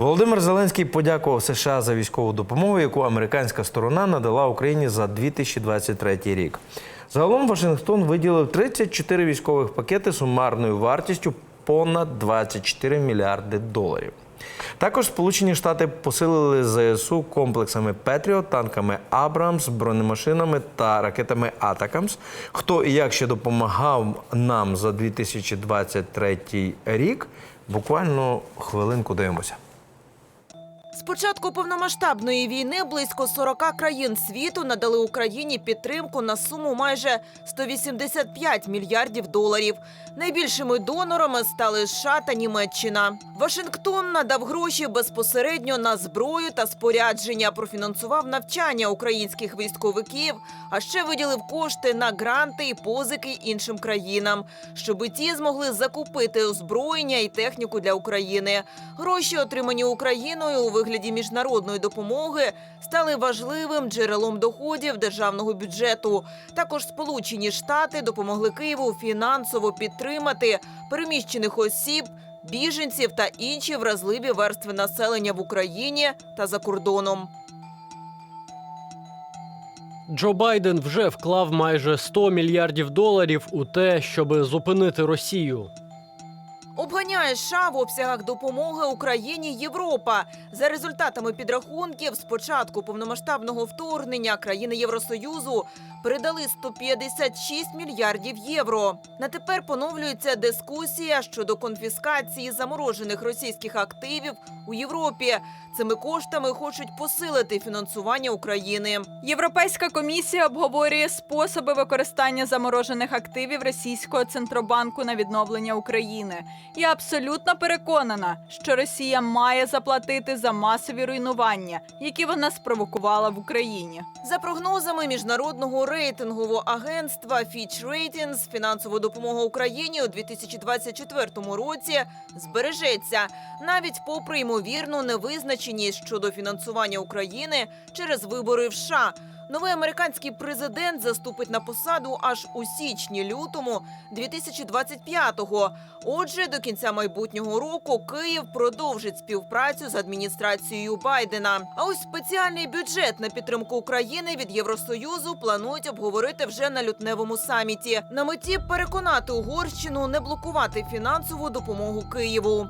Володимир Зеленський подякував США за військову допомогу, яку американська сторона надала Україні за 2023 рік. Загалом Вашингтон виділив 34 військових пакети сумарною вартістю понад 24 мільярди доларів. Також Сполучені Штати посилили ЗСУ комплексами Петріот, танками Абрамс, бронемашинами та ракетами Атакамс. Хто і як ще допомагав нам за 2023 рік? Буквально хвилинку дивимося. Початку повномасштабної війни близько 40 країн світу надали Україні підтримку на суму майже 185 мільярдів доларів. Найбільшими донорами стали США та Німеччина. Вашингтон надав гроші безпосередньо на зброю та спорядження, профінансував навчання українських військовиків, а ще виділив кошти на гранти і позики іншим країнам, щоби ті змогли закупити озброєння і техніку для України. Гроші, отримані Україною у вигляді міжнародної допомоги, стали важливим джерелом доходів державного бюджету. Також Сполучені Штати допомогли Києву фінансово підтримати переміщених осіб. Біженців та інші вразливі верстви населення в Україні та за кордоном. Джо Байден вже вклав майже 100 мільярдів доларів у те, щоб зупинити Росію. Обганяє США в обсягах допомоги Україні Європа. За результатами підрахунків, з початку повномасштабного вторгнення країни Євросоюзу передали 156 мільярдів євро. На тепер поновлюється дискусія щодо конфіскації заморожених російських активів у Європі. Цими коштами хочуть посилити фінансування України. Європейська комісія обговорює способи використання заморожених активів російського центробанку на відновлення України. Я абсолютно переконана, що Росія має заплатити за масові руйнування, які вона спровокувала в Україні. За прогнозами міжнародного рейтингового агентства Fitch Ratings, фінансова допомога Україні у 2024 році збережеться навіть попри ймовірну невизначеність щодо фінансування України через вибори в США. Новий американський президент заступить на посаду аж у січні-лютому 2025-го. Отже, до кінця майбутнього року Київ продовжить співпрацю з адміністрацією Байдена. А ось спеціальний бюджет на підтримку України від Євросоюзу планують обговорити вже на лютневому саміті. На меті переконати Угорщину не блокувати фінансову допомогу Києву.